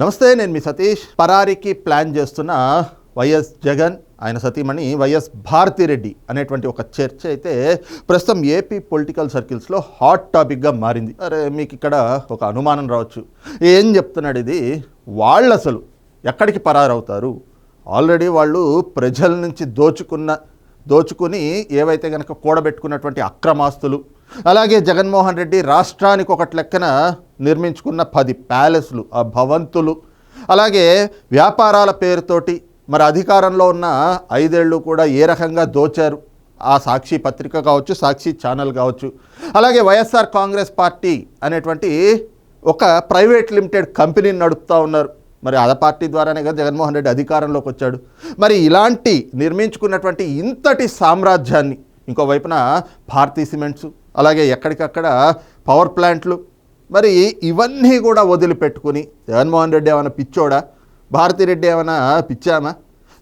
నమస్తే నేను మీ సతీష్. పరారికి ప్లాన్ చేస్తున్న వైఎస్ జగన్ ఆయన సతీమణి వైఎస్ భారతిరెడ్డి అనేటువంటి ఒక చర్చ అయితే ప్రస్తుతం ఏపీ పొలిటికల్ సర్కిల్స్లో హాట్ టాపిక్గా మారింది. అరే మీకు ఇక్కడ ఒక అనుమానం రావచ్చు. ఏం చెప్తున్నాడు ఇది? వాళ్ళు అసలు ఎక్కడికి పరారవుతారు? ఆల్రెడీ వాళ్ళు ప్రజల నుంచి దోచుకున్న దోచుకుని ఏవైతే కనుక కూడబెట్టుకున్నటువంటి అక్రమాస్తులు అలాగే జగన్మోహన్ రెడ్డి రాష్ట్రానికి ఒకటి లెక్కన నిర్మించుకున్న పది ప్యాలెస్లు ఆ భవంతులు. అలాగే వ్యాపారాల పేరుతోటి మరి అధికారంలో ఉన్న ఐదేళ్ళు కూడా ఏ రకంగా దోచారు. ఆ సాక్షి పత్రిక కావచ్చు సాక్షి ఛానల్ కావచ్చు. అలాగే వైఎస్ఆర్ కాంగ్రెస్ పార్టీ అనేటువంటి ఒక ప్రైవేట్ లిమిటెడ్ కంపెనీని నడుపుతూ ఉన్నారు. మరి అద పార్టీ ద్వారానే కదా జగన్మోహన్ రెడ్డి అధికారంలోకి వచ్చాడు. మరి ఇలాంటి నిర్మించుకున్నటువంటి ఇంతటి సామ్రాజ్యాన్ని ఇంకో వైపున భారతీ సిమెంట్స్ అలాగే ఎక్కడికక్కడ పవర్ ప్లాంట్లు మరి ఇవన్నీ కూడా వదిలిపెట్టుకుని జగన్మోహన్ రెడ్డి ఏమైనా పిచ్చోడా? భారతిరెడ్డి ఏమైనా పిచ్చామా?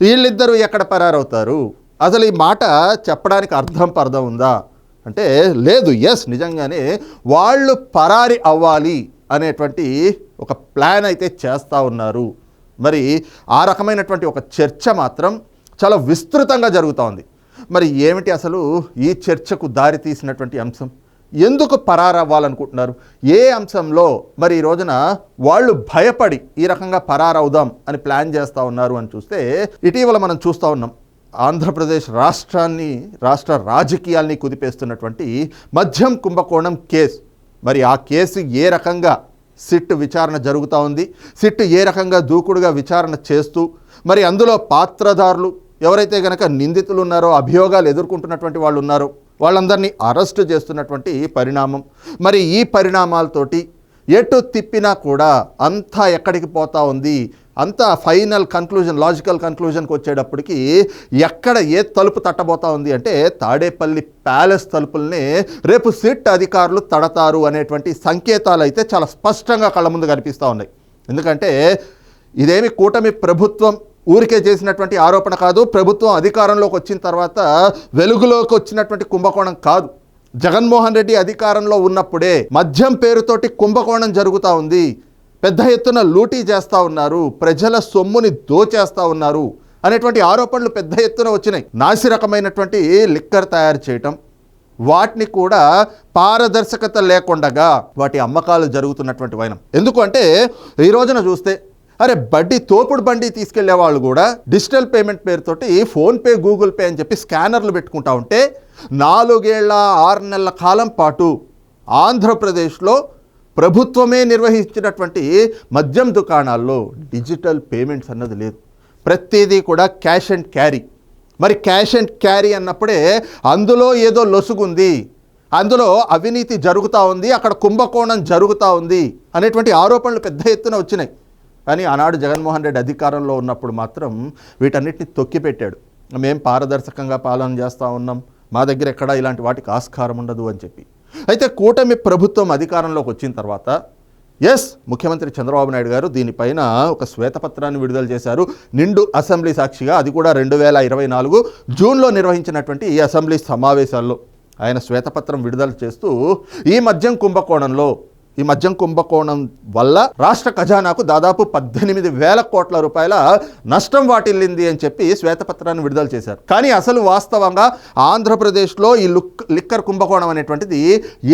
వీళ్ళిద్దరూ ఎక్కడ పరారవుతారు? అసలు ఈ మాట చెప్పడానికి అర్థం పర్థం ఉందా? అంటే లేదు ఎస్ నిజంగానే వాళ్ళు పరారి అవ్వాలి అనేటువంటి ఒక ప్లాన్ అయితే చేస్తూ ఉన్నారు. మరి ఆ రకమైనటువంటి ఒక చర్చ మాత్రం చాలా విస్తృతంగా జరుగుతూ ఉంది. మరి ఏమిటి అసలు ఈ చర్చకు దారి తీసినటువంటి అంశం? ఎందుకు పరారవ్వాలనుకుంటున్నారు? ఏ అంశంలో? మరి ఈ రోజున వాళ్ళు భయపడి ఈ రకంగా పరారవుదాం అని ప్లాన్ చేస్తూ ఉన్నారు అని చూస్తే ఇటీవల మనం చూస్తూ ఉన్నాం. ఆంధ్రప్రదేశ్ రాష్ట్రాన్ని రాష్ట్ర రాజకీయాల్ని కుదిపేస్తున్నటువంటి మద్యం కుంభకోణం కేసు. మరి ఆ కేసు ఏ రకంగా సిట్ విచారణ జరుగుతూ ఉంది? సిట్ ఏ రకంగా దూకుడుగా విచారణ చేస్తూ? మరి అందులో పాత్రదారులు ఎవరైతే కనుక నిందితులు ఉన్నారో అభియోగాలు ఎదుర్కొంటున్నటువంటి వాళ్ళు ఉన్నారో వాళ్ళందరినీ అరెస్ట్ చేస్తున్నటువంటి పరిణామం. మరి ఈ పరిణామాలతోటి ఎటు తిప్పినా కూడా అంతా ఎక్కడికి పోతా ఉంది? అంతా ఫైనల్ కన్క్లూజన్ లాజికల్ కన్క్లూజన్కి వచ్చేటప్పటికి ఎక్కడ ఏ తలుపు తట్టబోతా ఉంది అంటే తాడేపల్లి ప్యాలెస్ తలుపుల్ని రేపు సిట్ అధికారులు తడతారు అనేటువంటి సంకేతాలు అయితే చాలా స్పష్టంగా కళ్ళ ముందు కనిపిస్తూ ఉన్నాయి. ఎందుకంటే ఇదేమి కూటమి ప్రభుత్వం ఊరికే చేసినటువంటి ఆరోపణ కాదు. ప్రభుత్వం అధికారంలోకి వచ్చిన తర్వాత వెలుగులోకి వచ్చినటువంటి కుంభకోణం కాదు. జగన్మోహన్ రెడ్డి అధికారంలో ఉన్నప్పుడే మద్యం పేరుతోటి కుంభకోణం జరుగుతూ ఉంది. పెద్ద ఎత్తున లూటీ చేస్తూ ఉన్నారు. ప్రజల సొమ్ముని దోచేస్తూ ఉన్నారు అనేటువంటి ఆరోపణలు పెద్ద ఎత్తున వచ్చినాయి. నాసి రకమైనటువంటి లిక్కర్ తయారు చేయటం వాటిని కూడా పారదర్శకత లేకుండగా వాటి అమ్మకాలు జరుగుతున్నటువంటి వైనం. ఎందుకు అంటే ఈ రోజున చూస్తే అరే బడ్డీ తోపుడు బండి తీసుకెళ్ళే వాళ్ళు కూడా డిజిటల్ పేమెంట్ పేరుతోటి ఫోన్పే గూగుల్ పే అని చెప్పి స్కానర్లు పెట్టుకుంటా ఉంటే నాలుగేళ్ళ ఆరు నెలల కాలం పాటు ఆంధ్రప్రదేశ్లో ప్రభుత్వమే నిర్వహించినటువంటి మద్యం దుకాణాల్లో డిజిటల్ పేమెంట్స్ అన్నది లేదు. ప్రతిదీ కూడా క్యాష్ అండ్ క్యారీ. మరి క్యాష్ అండ్ క్యారీ అన్నప్పుడే అందులో ఏదో లొసుగుంది అందులో అవినీతి జరుగుతూ ఉంది అక్కడ కుంభకోణం జరుగుతూ ఉంది అనేటువంటి ఆరోపణలు పెద్ద ఎత్తున వచ్చినాయి. కానీ ఆనాడు జగన్మోహన్ రెడ్డి అధికారంలో ఉన్నప్పుడు మాత్రం వీటన్నిటిని తొక్కిపెట్టాడు. మేం పారదర్శకంగా పాలన చేస్తూ ఉన్నాం. మా దగ్గర ఎక్కడా ఇలాంటి వాటికి ఆస్కారం ఉండదు అని చెప్పి. అయితే కూటమి ప్రభుత్వం అధికారంలోకి వచ్చిన తర్వాత ఎస్ ముఖ్యమంత్రి చంద్రబాబు నాయుడు గారు దీనిపైన ఒక శ్వేతపత్రాన్ని విడుదల చేశారు. నిండు అసెంబ్లీ సాక్షిగా అది కూడా రెండు వేల ఇరవై నాలుగు జూన్లో నిర్వహించినటువంటి ఈ అసెంబ్లీ సమావేశాల్లో ఆయన శ్వేతపత్రం విడుదల చేస్తూ ఈ మద్యం కుంభకోణంలో ఈ మద్యం కుంభకోణం వల్ల రాష్ట్ర ఖజానాకు దాదాపు పద్దెనిమిది వేల కోట్ల రూపాయల నష్టం వాటిల్లింది అని చెప్పి శ్వేతపత్రాన్ని విడుదల చేశారు. కానీ అసలు వాస్తవంగా ఆంధ్రప్రదేశ్లో ఈ లుక్ లిక్కర్ కుంభకోణం అనేటువంటిది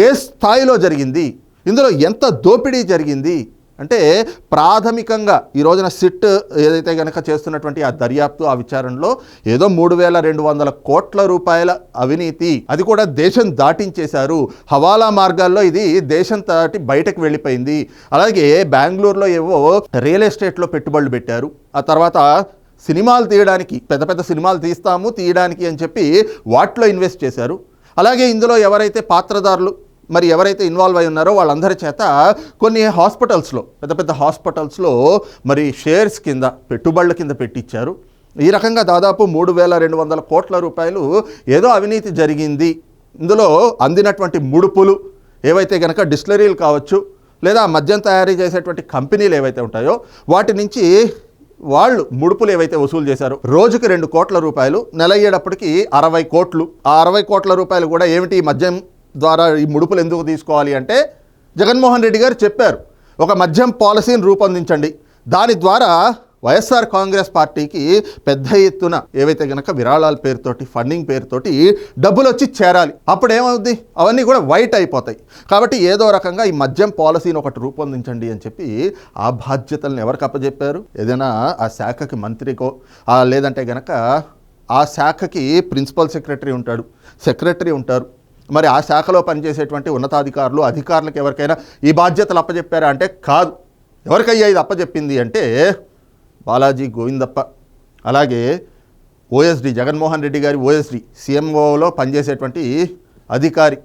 ఏ స్థాయిలో జరిగింది? ఇందులో ఎంత దోపిడీ జరిగింది? అంటే ప్రాథమికంగా ఈ రోజున సిట్ ఏదైతే కనుక చేస్తున్నటువంటి ఆ దర్యాప్తు ఆ విచారణలో ఏదో మూడు వేల రెండు వందల కోట్ల రూపాయల అవినీతి. అది కూడా దేశం దాటించేశారు. హవాలా మార్గాల్లో ఇది దేశం దాటి బయటకు వెళ్ళిపోయింది. అలాగే బెంగళూరులో ఏవో రియల్ ఎస్టేట్లో పెట్టుబడులు పెట్టారు. ఆ తర్వాత సినిమాలు తీయడానికి పెద్ద పెద్ద సినిమాలు తీస్తాము తీయడానికి అని చెప్పి వాటిలో ఇన్వెస్ట్ చేశారు. అలాగే ఇందులో ఎవరైతే పాత్రదారులు మరి ఎవరైతే ఇన్వాల్వ్ అయి ఉన్నారో వాళ్ళందరి చేత కొన్ని హాస్పిటల్స్లో పెద్ద పెద్ద హాస్పిటల్స్లో మరి షేర్స్ కింద పెట్టుబడుల కింద పెట్టించారు ఈ రకంగా దాదాపు మూడు వేల రెండు వందల కోట్ల రూపాయలు ఏదో అవినీతి జరిగింది. ఇందులో అందినటువంటి ముడుపులు ఏవైతే కనుక డిస్టిలరీలు కావచ్చు లేదా మద్యం తయారీ చేసేటువంటి కంపెనీలు ఏవైతే ఉంటాయో వాటి నుంచి వాళ్ళు ముడుపులు ఏవైతే వసూలు చేశారు రోజుకి రెండు కోట్ల రూపాయలు నెల అయ్యేటప్పటికి అరవై కోట్లు. ఆ అరవై కోట్ల రూపాయలు కూడా ఏమిటి ఈ మద్యం ద్వారా ఈ ముడుపులు ఎందుకు తీసుకోవాలి అంటే జగన్మోహన్ రెడ్డి గారు చెప్పారు ఒక మద్యం పాలసీని రూపొందించండి. దాని ద్వారా వైఎస్ఆర్ కాంగ్రెస్ పార్టీకి పెద్ద ఎత్తున ఏవైతే గనక విరాళాల పేరుతోటి ఫండింగ్ పేరుతోటి డబ్బులు వచ్చి చేరాలి. అప్పుడు ఏమవుద్ది అవన్నీ కూడా వైట్ అయిపోతాయి. కాబట్టి ఏదో రకంగా ఈ మద్యం పాలసీని ఒకటి రూపొందించండి అని చెప్పి ఆ బాధ్యతలను ఎవరికి అప్పచెప్పారు ఏదైనా ఆ శాఖకి మంత్రికో లేదంటే గనక ఆ శాఖకి ప్రిన్సిపల్ సెక్రటరీ ఉంటాడు. సెక్రటరీ ఉంటారు. మరి ఆ శాఖలో పనిచేసేటువంటి ఉన్నతాధికారులు అధికారులకు ఎవరికైనా ఈ బాధ్యతలు అప్పచెప్పారా అంటే కాదు. ఎవరికయ్యా ఇది అప్పచెప్పింది అంటే బాలాజీ గోవిందప్ప. అలాగే ఓఎస్డి జగన్మోహన్ రెడ్డి గారి ఓఎస్డి సీఎంఓలో పనిచేసేటువంటి అధికారి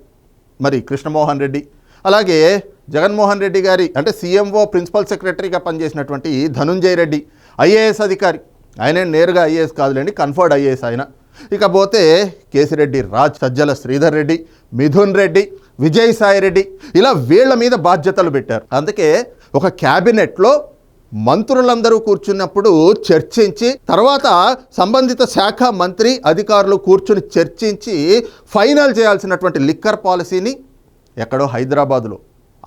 మరి కృష్ణమోహన్ రెడ్డి. అలాగే జగన్మోహన్ రెడ్డి గారి అంటే సీఎంఓ ప్రిన్సిపల్ సెక్రటరీగా పనిచేసినటువంటి ధనుంజయ రెడ్డి ఐఏఎస్ అధికారి. ఆయన నేరుగా ఐఏఎస్ కాదులేండి కన్ఫర్డ్ ఐఏఎస్ ఆయన. ఇకపోతే కేసిరెడ్డి రాజ్ సజ్జల శ్రీధర్ రెడ్డి మిథున్ రెడ్డి విజయసాయి రెడ్డి ఇలా వీళ్ళ మీద బాధ్యతలు పెట్టారు. అందుకే ఒక క్యాబినెట్లో మంత్రులందరూ కూర్చున్నప్పుడు చర్చించి తర్వాత సంబంధిత శాఖ మంత్రి అధికారులు కూర్చుని చర్చించి ఫైనల్ చేయాల్సినటువంటి లిక్కర్ పాలసీని ఎక్కడో హైదరాబాదులో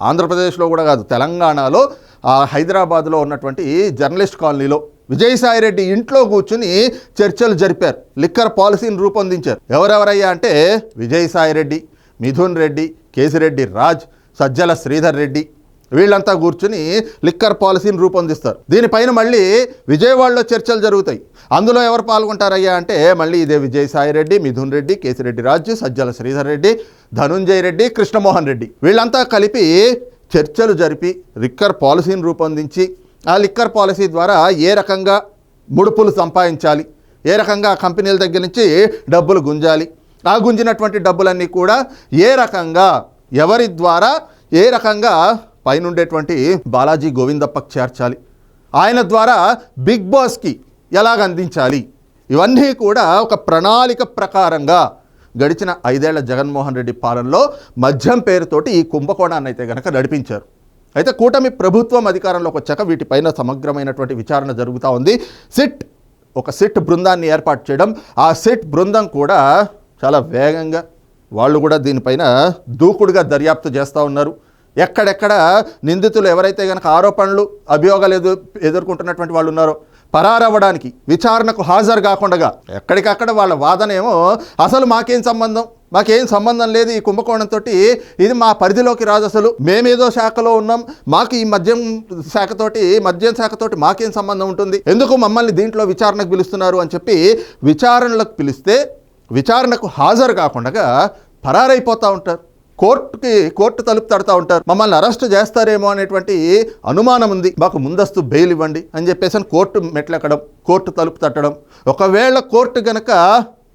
ఆంధ్రప్రదేశ్లో కూడా కాదు తెలంగాణలో హైదరాబాద్లో ఉన్నటువంటి జర్నలిస్ట్ కాలనీలో విజయసాయిరెడ్డి ఇంట్లో కూర్చుని చర్చలు జరిపారు. లిక్కర్ పాలసీని రూపొందించారు. ఎవరెవరయ్యా అంటే విజయసాయిరెడ్డి మిథున్ రెడ్డి కేసిరెడ్డి రాజ్ సజ్జల శ్రీధర్ రెడ్డి. వీళ్ళంతా కూర్చుని లిక్కర్ పాలసీని రూపొందిస్తారు. దీనిపైన మళ్ళీ విజయవాడలో చర్చలు జరుగుతాయి. అందులో ఎవరు పాల్గొంటారయ్యా అంటే మళ్ళీ ఇదే విజయసాయి రెడ్డి మిథున్ రెడ్డి కేసిరెడ్డి రాజు సజ్జల శ్రీధర్ రెడ్డి ధనుంజయ రెడ్డి కృష్ణమోహన్ రెడ్డి. వీళ్ళంతా కలిపి చర్చలు జరిపి లిక్కర్ పాలసీని రూపొందించి ఆ లిక్కర్ పాలసీ ద్వారా ఏ రకంగా ముడుపులు సంపాదించాలి? ఏ రకంగా కంపెనీల దగ్గర నుంచి డబ్బులు గుంజాలి? ఆ గుంజినటువంటి డబ్బులన్నీ కూడా ఏ రకంగా ఎవరి ద్వారా ఏ రకంగా పైనుండేటువంటి బాలాజీ గోవిందప్పకు చేర్చాలి? ఆయన ద్వారా బిగ్ బాస్కి ఎలాగ అందించాలి? ఇవన్నీ కూడా ఒక ప్రణాళిక ప్రకారంగా గడిచిన ఐదేళ్ళ జగన్మోహన్ రెడ్డి పాలనలో మద్యం పేరుతోటి ఈ కుంభకోణాన్ని అయితే గనక నడిపించారు. అయితే కూటమి ప్రభుత్వం అధికారంలోకి వచ్చాక వీటిపైన సమగ్రమైనటువంటి విచారణ జరుగుతూ ఉంది. సిట్ ఒక సిట్ బృందాన్ని ఏర్పాటు చేయడం ఆ సిట్ బృందం కూడా చాలా వేగంగా వాళ్ళు కూడా దీనిపైన దూకుడుగా దర్యాప్తు చేస్తూ ఉన్నారు. ఎక్కడెక్కడ నిందితులు ఎవరైతే కనుక ఆరోపణలు అభియోగాలు ఎదు ఎదుర్కొంటున్నటువంటి వాళ్ళు ఉన్నారో పరారవ్వడానికి విచారణకు హాజరు కాకుండా ఎక్కడికక్కడ వాళ్ళ వాదన ఏమో అసలు మాకేం సంబంధం? మాకేం సంబంధం లేదు ఈ కుంభకోణంతో ఇది మా పరిధిలోకి రాదు అసలు. మేమేదో శాఖలో ఉన్నాం మాకు ఈ మద్యం శాఖతోటి మద్యం శాఖతోటి మాకేం సంబంధం ఉంటుంది? ఎందుకు మమ్మల్ని దీంట్లో విచారణకు పిలుస్తున్నారు అని చెప్పి విచారణలకు పిలిస్తే విచారణకు హాజరు కాకుండా పరారైపోతూ ఉంటారు. కోర్టుకి కోర్టు తలుపు తడతా ఉంటారు. మమ్మల్ని అరెస్ట్ చేస్తారేమో అనేటువంటి అనుమానం ఉంది. మాకు ముందస్తు బెయిల్ ఇవ్వండి అని చెప్పేసి అని కోర్టు మెట్లెక్కడం కోర్టు తలుపు తట్టడం. ఒకవేళ కోర్టు గనక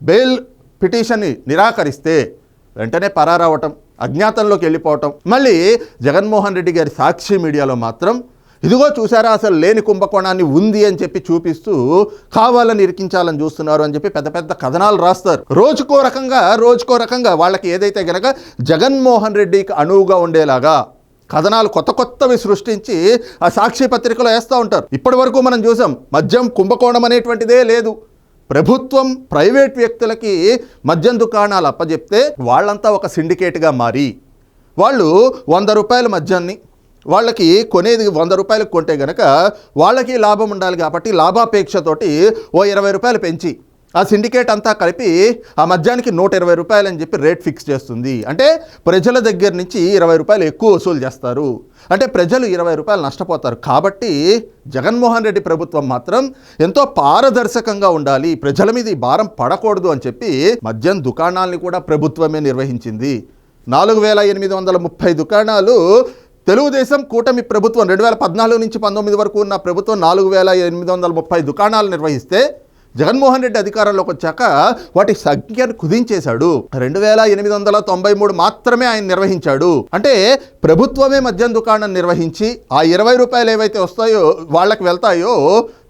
బెయిల్ పిటిషన్ని నిరాకరిస్తే వెంటనే పరారవటం అజ్ఞాతంలోకి వెళ్ళిపోవటం. మళ్ళీ జగన్మోహన్ రెడ్డి గారి సాక్షి మీడియాలో మాత్రం ఇదిగో చూసారా అసలు లేని కుంభకోణాన్ని ఉంది అని చెప్పి చూపిస్తూ కావాలని ఇరికించాలని చూస్తున్నారు అని చెప్పి పెద్ద పెద్ద కథనాలు రాస్తారు. రోజుకో రకంగా రోజుకో రకంగా వాళ్ళకి ఏదైతే గనక జగన్మోహన్ రెడ్డికి అనువుగా ఉండేలాగా కథనాలు కొత్త కొత్తవి సృష్టించి ఆ సాక్షి పత్రికలో వేస్తూ ఉంటారు. ఇప్పటి వరకు మనం చూసాం మద్యం కుంభకోణం అనేటువంటిదే లేదు. ప్రభుత్వం ప్రైవేట్ వ్యక్తులకి మద్యం దుకాణాలు అప్పజెప్తే వాళ్ళంతా ఒక సిండికేట్గా మారి వాళ్ళు వంద రూపాయల మద్యాన్ని వాళ్ళకి కొనేది వంద రూపాయలకు కొంటే గనక వాళ్ళకి లాభం ఉండాలి కాబట్టి లాభాపేక్షతోటి ఓ ఇరవై రూపాయలు పెంచి ఆ సిండికేట్ అంతా కలిపి ఆ మద్యానికి నూట ఇరవై రూపాయలు అని చెప్పి రేట్ ఫిక్స్ చేస్తుంది. అంటే ప్రజల దగ్గర నుంచి ఇరవై రూపాయలు ఎక్కువ వసూలు చేస్తారు. అంటే ప్రజలు ఇరవై రూపాయలు నష్టపోతారు. కాబట్టి జగన్మోహన్ రెడ్డి ప్రభుత్వం మాత్రం ఎంతో పారదర్శకంగా ఉండాలి. ప్రజల మీద ఈ భారం పడకూడదు అని చెప్పి మద్యం దుకాణాలని కూడా ప్రభుత్వమే నిర్వహించింది. నాలుగు వేల ఎనిమిది వందల ముప్పై దుకాణాలు తెలుగుదేశం కూటమి ప్రభుత్వం రెండు వేల పద్నాలుగు నుంచి పంతొమ్మిది వరకు ఉన్న ప్రభుత్వం నాలుగు వేల ఎనిమిది వందల ముప్పై దుకాణాలు నిర్వహిస్తే జగన్మోహన్ రెడ్డి అధికారంలోకి వచ్చాక వాటి సంఖ్యను కుదించేశాడు. రెండు వేల ఎనిమిది వందల తొంభై మూడు మాత్రమే ఆయన నిర్వహించాడు. అంటే ప్రభుత్వమే మద్యం దుకాణం నిర్వహించి ఆ ఇరవై రూపాయలు ఏవైతే వస్తాయో వాళ్ళకి వెళ్తాయో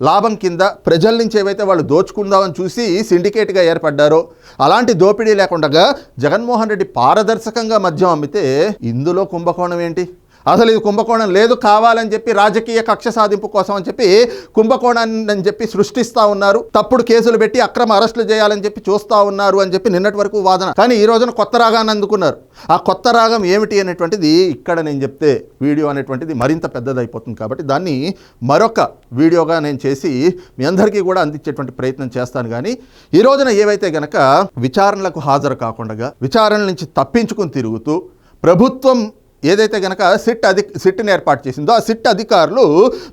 లాభం కింద ప్రజల నుంచి ఏవైతే వాళ్ళు దోచుకుందామని చూసి సిండికేట్గా ఏర్పడ్డారో అలాంటి దోపిడీ లేకుండా జగన్మోహన్ రెడ్డి పారదర్శకంగా మద్యం అమ్మితే ఇందులో కుంభకోణం ఏంటి? అసలు ఇది కుంభకోణం లేదు కావాలని చెప్పి రాజకీయ కక్ష సాధింపు కోసం అని చెప్పి కుంభకోణాన్ని అని చెప్పి సృష్టిస్తూ ఉన్నారు. తప్పుడు కేసులు పెట్టి అక్రమ అరెస్టులు చేయాలని చెప్పి చూస్తూ ఉన్నారు అని చెప్పి నిన్నటి వరకు వాదన. కానీ ఈ రోజున కొత్త రాగాన్ని అందుకున్నారు. ఆ కొత్త రాగం ఏమిటి అనేటువంటిది ఇక్కడ నేను చెప్తే వీడియో అనేటువంటిది మరింత పెద్దదైపోతుంది కాబట్టి దాన్ని మరొక వీడియోగా నేను చేసి మీ అందరికీ కూడా అందించేటువంటి ప్రయత్నం చేస్తాను కానీ ఈ రోజున ఏవైతే గనక విచారణలకు హాజరు కాకుండా విచారణ నుంచి తప్పించుకుని తిరుగుతూ ప్రభుత్వం ఏదైతే గనక సిట్ అధి సిట్ని ఏర్పాటు చేసిందో ఆ సిట్ అధికారులు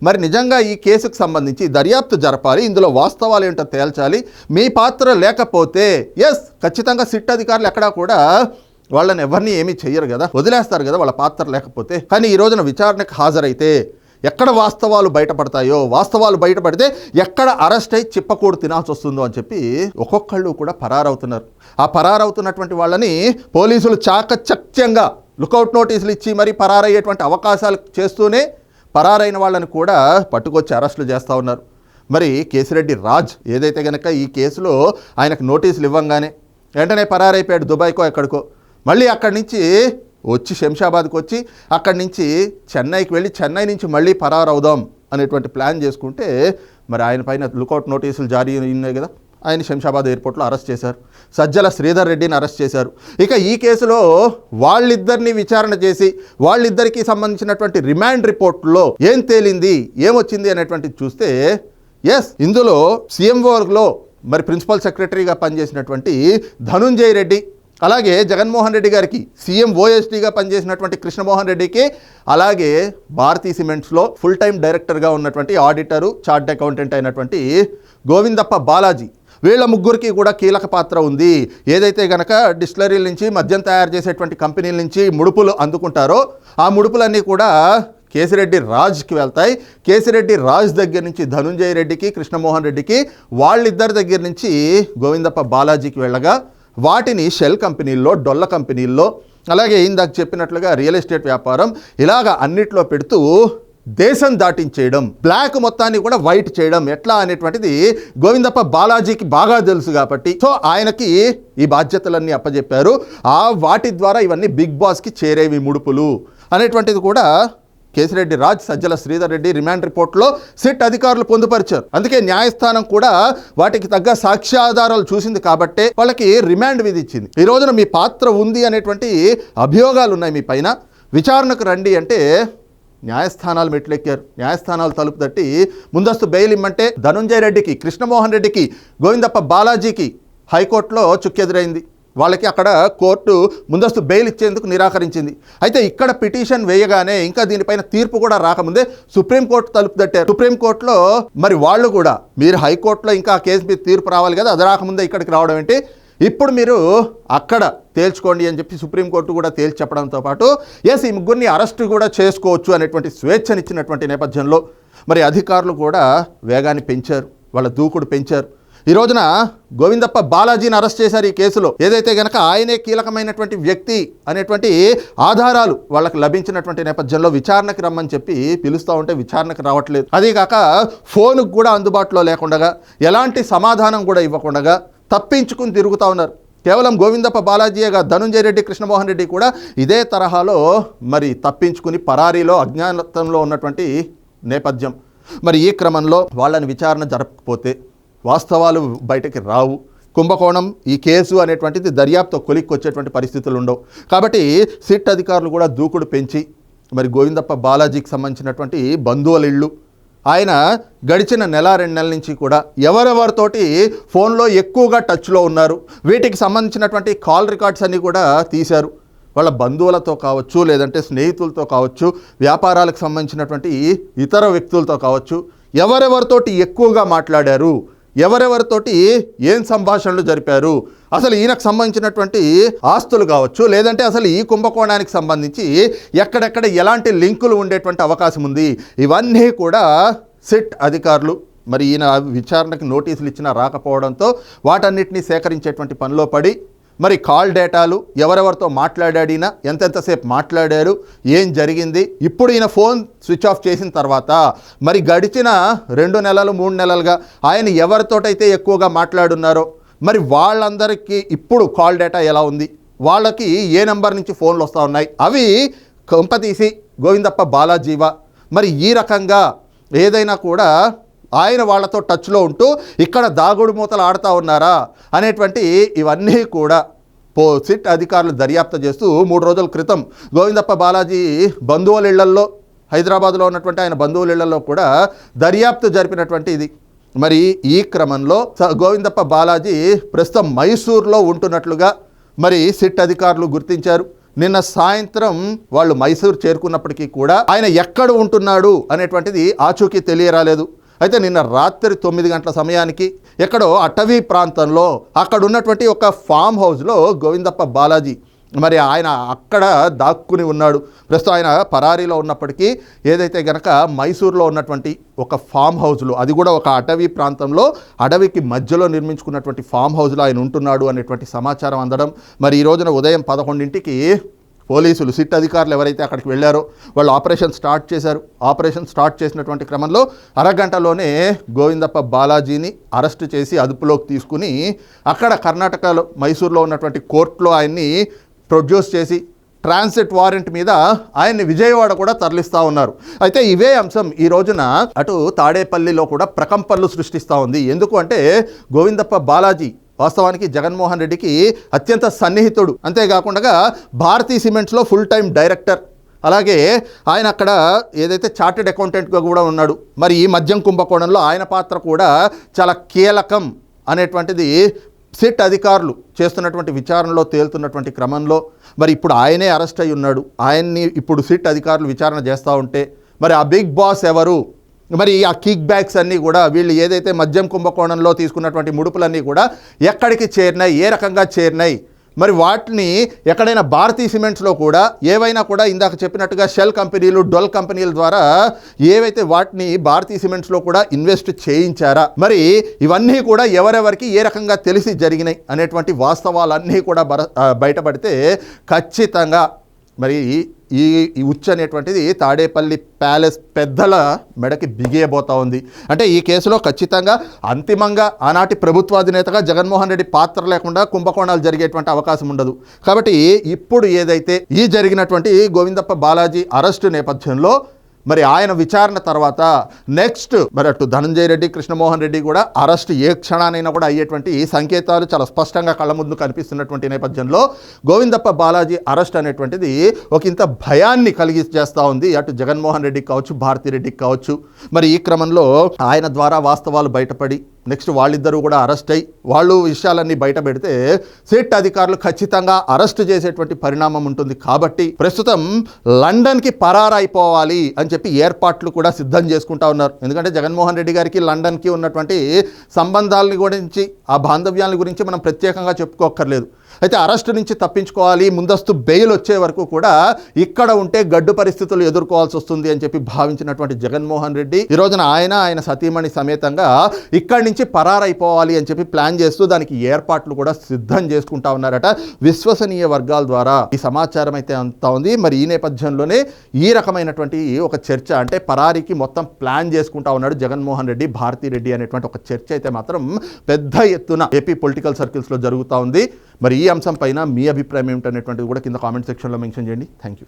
మరి నిజంగా ఈ కేసుకు సంబంధించి దర్యాప్తు జరపాలి ఇందులో వాస్తవాలు ఏంటో తేల్చాలి మీ పాత్ర లేకపోతే ఎస్ ఖచ్చితంగా సిట్ అధికారులు ఎక్కడా కూడా వాళ్ళని ఎవరిని ఏమీ చెయ్యరు కదా వదిలేస్తారు కదా వాళ్ళ పాత్ర లేకపోతే. కానీ ఈ రోజున విచారణకు హాజరైతే ఎక్కడ వాస్తవాలు బయటపడతాయో వాస్తవాలు బయటపడితే ఎక్కడ అరెస్ట్ అయి చిప్పకూడు తినాల్సి వస్తుందో అని చెప్పి ఒక్కొక్కళ్ళు కూడా పరారవుతున్నారు. ఆ పరారవుతున్నటువంటి వాళ్ళని పోలీసులు చాకచక్యంగా లుకౌట్ నోటీసులు ఇచ్చి మరి పరారయ్యేటువంటి అవకాశాలు చేస్తూనే పరారైన వాళ్ళని కూడా పట్టుకొచ్చి అరెస్టులు చేస్తూ ఉన్నారు. మరి కేసిరెడ్డి రాజ్ ఏదైతే కనుక ఈ కేసులో ఆయనకు నోటీసులు ఇవ్వంగానే వెంటనే పరారైపోయాడు దుబాయ్కో ఎక్కడికో. మళ్ళీ అక్కడి నుంచి వచ్చి శంషాబాద్కి వచ్చి అక్కడి నుంచి చెన్నైకి వెళ్ళి చెన్నై నుంచి మళ్ళీ పరారవుదాం అనేటువంటి ప్లాన్ చేసుకుంటే మరి ఆయన పైన లుకౌట్ నోటీసులు జారీ అయినాయి కదా. ఆయన శంషాబాద్ ఎయిర్పోర్ట్లో అరెస్ట్ చేశారు. సజ్జల శ్రీధర్ రెడ్డిని అరెస్ట్ చేశారు. ఇక ఈ కేసులో వాళ్ళిద్దరిని విచారణ చేసి వాళ్ళిద్దరికీ సంబంధించినటువంటి రిమాండ్ రిపోర్ట్లో ఏం తేలింది ఏమొచ్చింది అనేటువంటిది చూస్తే ఎస్ ఇందులో సీఎంఓలో మరి ప్రిన్సిపల్ సెక్రటరీగా పనిచేసినటువంటి ధనుంజయ్ రెడ్డి అలాగే జగన్మోహన్ రెడ్డి గారికి సీఎం ఓఎస్డీగా పనిచేసినటువంటి కృష్ణమోహన్ రెడ్డికి అలాగే భారతీ సిమెంట్స్లో ఫుల్ టైం డైరెక్టర్గా ఉన్నటువంటి ఆడిటరు చార్ట్ అకౌంటెంట్ అయినటువంటి గోవిందప్ప బాలాజీ వీళ్ళ ముగ్గురికి కూడా కీలక పాత్ర ఉంది. ఏదైతే గనక డిస్టిలరీల నుంచి మద్యం తయారు చేసేటువంటి కంపెనీల నుంచి ముడుపులు అందుకుంటారో ఆ ముడుపులన్నీ కూడా కేసిరెడ్డి రాజ్కి వెళ్తాయి. కేసిరెడ్డి రాజ్ దగ్గర నుంచి ధనుంజయ రెడ్డికి కృష్ణమోహన్ రెడ్డికి వాళ్ళిద్దరి దగ్గర నుంచి గోవిందప్ప బాలాజీకి వెళ్ళగా వాటిని షెల్ కంపెనీల్లో డొల్ల కంపెనీల్లో అలాగే ఇందాక చెప్పినట్లుగా రియల్ ఎస్టేట్ వ్యాపారం ఇలాగ అన్నిట్లో పెడుతూ దేశం దాటించేయడం బ్లాక్ మొత్తాన్ని కూడా వైట్ చేయడం ఎట్లా అనేటువంటిది గోవిందప్ప బాలాజీకి బాగా తెలుసు కాబట్టి. సో ఆయనకి ఈ బాధ్యతలన్నీ అప్పజెప్పారు. ఆ వాటి ద్వారా ఇవన్నీ బిగ్ బాస్కి చేరేవి ముడుపులు అనేటువంటిది కూడా కేసిరెడ్డి రాజ్ సజ్జల శ్రీధర్ రెడ్డి రిమాండ్ రిపోర్ట్లో సిట్ అధికారులు పొందుపరిచారు. అందుకే న్యాయస్థానం కూడా వాటికి తగ్గ సాక్ష్యాధారాలు చూసింది కాబట్టే వాళ్ళకి రిమాండ్ విధించింది. ఈ రోజున మీ పాత్ర ఉంది అనేటువంటి అభియోగాలు ఉన్నాయి మీ పైన. విచారణకు రండి అంటే న్యాయస్థానాలు మెట్లెక్కారు. న్యాయస్థానాలు తలుపు తట్టి ముందస్తు బెయిల్ ఇమ్మంటే ధనుంజయ రెడ్డికి కృష్ణమోహన్ రెడ్డికి గోవిందప్ప బాలాజీకి హైకోర్టులో చుక్కెదురైంది. వాళ్ళకి అక్కడ కోర్టు ముందస్తు బెయిల్ ఇచ్చేందుకు నిరాకరించింది. అయితే ఇక్కడ పిటిషన్ వేయగానే ఇంకా దీనిపైన తీర్పు కూడా రాకముందే సుప్రీంకోర్టు తలుపు తట్టారు. సుప్రీంకోర్టులో మరి వాళ్ళు కూడా మీరు హైకోర్టులో ఇంకా కేసు మీద తీర్పు రావాలి కదా అది రాకముందే ఇక్కడికి రావడం ఏంటి? ఇప్పుడు మీరు అక్కడ తేల్చుకోండి అని చెప్పి సుప్రీంకోర్టు కూడా తేల్చి చెప్పడంతో పాటు ఎస్ ఈ ముగ్గురిని అరెస్ట్ కూడా చేసుకోవచ్చు అనేటువంటి స్వేచ్ఛనిచ్చినటువంటి నేపథ్యంలో మరి అధికారులు కూడా వేగాన్ని పెంచారు వాళ్ళ దూకుడు పెంచారు. ఈ రోజున గోవిందప్ప బాలాజీని అరెస్ట్ చేశారు ఈ కేసులో. ఏదైతే గనక ఆయనే కీలకమైనటువంటి వ్యక్తి అనేటువంటి ఆధారాలు వాళ్ళకి లభించినటువంటి నేపథ్యంలో విచారణకి రమ్మని చెప్పి పిలుస్తూ ఉంటే విచారణకు రావట్లేదు. అదేగాక ఫోన్కు కూడా అందుబాటులో లేకుండా ఎలాంటి సమాధానం కూడా ఇవ్వకుండా తప్పించుకుని తిరుగుతూ ఉన్నారు. కేవలం గోవిందప్ప బాలాజీగా ధనుంజయ రెడ్డి కృష్ణమోహన్ రెడ్డి కూడా ఇదే తరహాలో మరి తప్పించుకుని పరారీలో అజ్ఞాతంలో ఉన్నటువంటి నేపథ్యం. మరి ఈ క్రమంలో వాళ్ళని విచారణ జరపకపోతే వాస్తవాలు బయటకి రావు. కుంభకోణం ఈ కేసు అనేటువంటిది దర్యాప్తు కొలిక్కి వచ్చేటువంటి పరిస్థితులు ఉండవు కాబట్టి సిట్ అధికారులు కూడా దూకుడు పెంచి మరి గోవిందప్ప బాలాజీకి సంబంధించినటువంటి బంధువుల ఇళ్ళు ఆయన గడిచిన నెల రెండు నెలల నుంచి కూడా ఎవరెవరితోటి ఫోన్లో ఎక్కువగా టచ్లో ఉన్నారు. వీటికి సంబంధించినటువంటి కాల్ రికార్డ్స్ అన్నీ కూడా తీశారు. వాళ్ళ బంధువులతో కావచ్చు లేదంటే స్నేహితులతో కావచ్చు వ్యాపారాలకు సంబంధించినటువంటి ఇతర వ్యక్తులతో కావచ్చు ఎవరెవరితోటి ఎక్కువగా మాట్లాడారు ఎవరెవరితోటి ఏం సంభాషణలు జరిపారు? అసలు ఈయనకు సంబంధించినటువంటి ఆస్తులు కావచ్చు లేదంటే అసలు ఈ కుంభకోణానికి సంబంధించి ఎక్కడెక్కడ ఎలాంటి లింకులు ఉండేటువంటి అవకాశం ఉంది? ఇవన్నీ కూడా సిట్ అధికారులు మరి ఈయన విచారణకు నోటీసులు ఇచ్చినా రాకపోవడంతో వాటన్నిటిని సేకరించేటువంటి పనిలో పడి మరి కాల్ డేటాలు ఎవరెవరితో మాట్లాడాడినా ఎంతెంతసేపు మాట్లాడారు ఏం జరిగింది ఇప్పుడు ఈయన ఫోన్ స్విచ్ ఆఫ్ చేసిన తర్వాత మరి గడిచిన రెండు నెలలు మూడు నెలలుగా ఆయన ఎవరితోటైతే ఎక్కువగా మాట్లాడున్నారో మరి వాళ్ళందరికీ ఇప్పుడు కాల్ డేటా ఎలా ఉంది? వాళ్ళకి ఏ నెంబర్ నుంచి ఫోన్లు వస్తూ ఉన్నాయి? అవి కొంపతీసి గోవిందప్ప బాలాజీవా మరి ఈ రకంగా ఏదైనా కూడా ఆయన వాళ్ళతో టచ్లో ఉంటూ ఇక్కడ దాగుడు మూతలు ఆడుతూ ఉన్నారా? అనేటువంటి ఇవన్నీ కూడా పో సిట్ అధికారులు దర్యాప్తు చేస్తూ మూడు రోజుల క్రితం గోవిందప్ప బాలాజీ బంధువుల ఇళ్ళల్లో హైదరాబాద్లో ఉన్నటువంటి ఆయన బంధువుల ఇళ్ళలో కూడా దర్యాప్తు జరిపినటువంటి ఇది. మరి ఈ క్రమంలో స- గోవిందప్ప బాలాజీ ప్రస్తుతం మైసూర్లో ఉంటున్నట్లుగా మరి సిట్ అధికారులు గుర్తించారు. నిన్న సాయంత్రం వాళ్ళు మైసూర్ చేరుకున్నప్పటికీ కూడా ఆయన ఎక్కడ ఉంటున్నాడు అనేటువంటిది ఆచూకీ తెలియరాలేదు. అయితే నిన్న రాత్రి తొమ్మిది గంటల సమయానికి ఎక్కడో అటవీ ప్రాంతంలో అక్కడ ఉన్నటువంటి ఒక ఫామ్ హౌస్లో గోవిందప్ప బాలాజీ మరి ఆయన అక్కడ దాక్కుని ఉన్నాడు. ప్రస్తుతం ఆయన పరారీలో ఉన్నప్పటికీ ఏదైతే గనక మైసూర్లో ఉన్నటువంటి ఒక ఫామ్ హౌస్లో అది కూడా ఒక అటవీ ప్రాంతంలో అడవికి మధ్యలో నిర్మించుకున్నటువంటి ఫామ్ హౌస్లో ఆయన ఉంటున్నాడు అనేటువంటి సమాచారం అందడం. మరి ఈ రోజున ఉదయం పదకొండింటికి పోలీసులు సిట్ అధికారులు ఎవరైతే అక్కడికి వెళ్ళారో వాళ్ళు ఆపరేషన్ స్టార్ట్ చేశారు. ఆపరేషన్ స్టార్ట్ చేసినటువంటి క్రమంలో అరగంటలోనే గోవిందప్ప బాలాజీని అరెస్ట్ చేసి అదుపులోకి తీసుకుని అక్కడ కర్ణాటకలో మైసూర్లో ఉన్నటువంటి కోర్టులో ఆయన్ని ప్రొడ్యూస్ చేసి ట్రాన్సిట్ వారెంట్ మీద ఆయన్ని విజయవాడ కూడా తరలిస్తూ ఉన్నారు. అయితే ఇవే అంశం ఈ రోజున అటు తాడేపల్లిలో కూడా ప్రకంపనలు సృష్టిస్తూ ఉంది. ఎందుకు అంటే గోవిందప్ప బాలాజీ వాస్తవానికి జగన్మోహన్ రెడ్డికి అత్యంత సన్నిహితుడు. అంతేకాకుండా భారతీ సిమెంట్స్లో ఫుల్ టైం డైరెక్టర్ అలాగే ఆయన అక్కడ ఏదైతే చార్టెడ్ అకౌంటెంట్గా కూడా ఉన్నాడు మరి ఈ మద్యం కుంభకోణంలో ఆయన పాత్ర కూడా చాలా కీలకం అనేటువంటిది సిట్ అధికారులు చేస్తున్నటువంటి విచారణలో తేలుతున్నటువంటి క్రమంలో. మరి ఇప్పుడు ఆయనే అరెస్ట్ అయి ఉన్నాడు. ఆయన్ని ఇప్పుడు సిట్ అధికారులు విచారణ చేస్తూ ఉంటే మరి ఆ బిగ్ బాస్ ఎవరు? మరి ఆ కిక్ బ్యాక్స్ అన్నీ కూడా వీళ్ళు ఏదైతే మద్యం కుంభకోణంలో తీసుకున్నటువంటి ముడుపులన్నీ కూడా ఎక్కడికి చేరినాయి ఏ రకంగా చేరినాయి? మరి వాటిని ఎక్కడైనా భారతీ సిమెంట్స్లో కూడా ఏవైనా కూడా ఇందాక చెప్పినట్టుగా షెల్ కంపెనీలు డొల్ కంపెనీల ద్వారా ఏవైతే వాటిని భారతీ సిమెంట్స్లో కూడా ఇన్వెస్ట్ చేయించారా? మరి ఇవన్నీ కూడా ఎవరెవరికి ఏ రకంగా తెలిసి జరిగినాయి అనేటువంటి వాస్తవాలన్నీ కూడా బయటపడితే ఖచ్చితంగా మరి ఈ ఈ ఉచ్చు అనేటువంటిది తాడేపల్లి ప్యాలెస్ పెద్దల మెడకి బిగియబోతా ఉంది. అంటే ఈ కేసులో ఖచ్చితంగా అంతిమంగా ఆనాటి ప్రభుత్వాధినేతగా జగన్మోహన్ రెడ్డి పాత్ర లేకుండా కుంభకోణాలు జరిగేటువంటి అవకాశం ఉండదు. కాబట్టి ఇప్పుడు ఏదైతే ఈ జరిగినటువంటి గోవిందప్ప బాలాజీ అరెస్టు నేపథ్యంలో మరి ఆయన విచారణ తర్వాత నెక్స్ట్ మరి అటు ధనంజయ రెడ్డి కృష్ణమోహన్ రెడ్డి కూడా అరెస్ట్ ఏ క్షణానైనా కూడా అయ్యేటువంటి సంకేతాలు చాలా స్పష్టంగా కళ్ళ ముందు కనిపిస్తున్నటువంటి నేపథ్యంలో గోవిందప్ప బాలాజీ అరెస్ట్ అనేటువంటిది ఒక ఇంత భయాన్ని కలిగి చేస్తూ ఉంది. అటు జగన్మోహన్ రెడ్డికి కావచ్చు భారతిరెడ్డికి కావచ్చు. మరి ఈ క్రమంలో ఆయన ద్వారా వాస్తవాలు బయటపడి నెక్స్ట్ వాళ్ళిద్దరూ కూడా అరెస్ట్ అయ్యి వాళ్ళు విషయాలన్నీ బయట పెడితే సిట్ అధికారులు ఖచ్చితంగా అరెస్ట్ చేసేటువంటి పరిణామం ఉంటుంది కాబట్టి ప్రస్తుతం లండన్కి పరారైపోవాలి అని చెప్పి ఏర్పాట్లు కూడా సిద్ధం చేసుకుంటా ఉన్నారు. ఎందుకంటే జగన్మోహన్ రెడ్డి గారికి లండన్కి ఉన్నటువంటి సంబంధాలని గురించి ఆ బాంధవ్యాల గురించి మనం ప్రత్యేకంగా చెప్పుకోక్కర్లేదు. అయితే అరెస్ట్ నుంచి తప్పించుకోవాలి ముందస్తు బెయిల్ వచ్చే వరకు కూడా ఇక్కడ ఉంటే గడ్డు పరిస్థితులు ఎదుర్కోవాల్సి వస్తుంది అని చెప్పి భావించినటువంటి జగన్మోహన్ రెడ్డి. ఈ రోజున ఆయన ఆయన సతీమణి సమేతంగా ఇక్కడి నుంచి పరారైపోవాలి అని చెప్పి ప్లాన్ చేస్తూ దానికి ఏర్పాట్లు కూడా సిద్ధం చేసుకుంటా ఉన్నారట విశ్వసనీయ వర్గాల ద్వారా. ఈ సమాచారం అయితే అంతా ఉంది. మరి ఈ నేపథ్యంలోనే ఈ రకమైనటువంటి ఒక చర్చ అంటే పరారీకి మొత్తం ప్లాన్ చేసుకుంటా ఉన్నాడు జగన్మోహన్ రెడ్డి భారతీ రెడ్డి అనేటువంటి ఒక చర్చ అయితే మాత్రం పెద్ద ఎత్తున ఏపీ పొలిటికల్ సర్కిల్స్లో జరుగుతూ ఉంది. మరి ఈ అంశంపైన మీ అభిప్రాయం ఏమిటనేటువంటిది కూడా కింద కామెంట్ సెక్షన్లో మెన్షన్ చేయండి. Thank you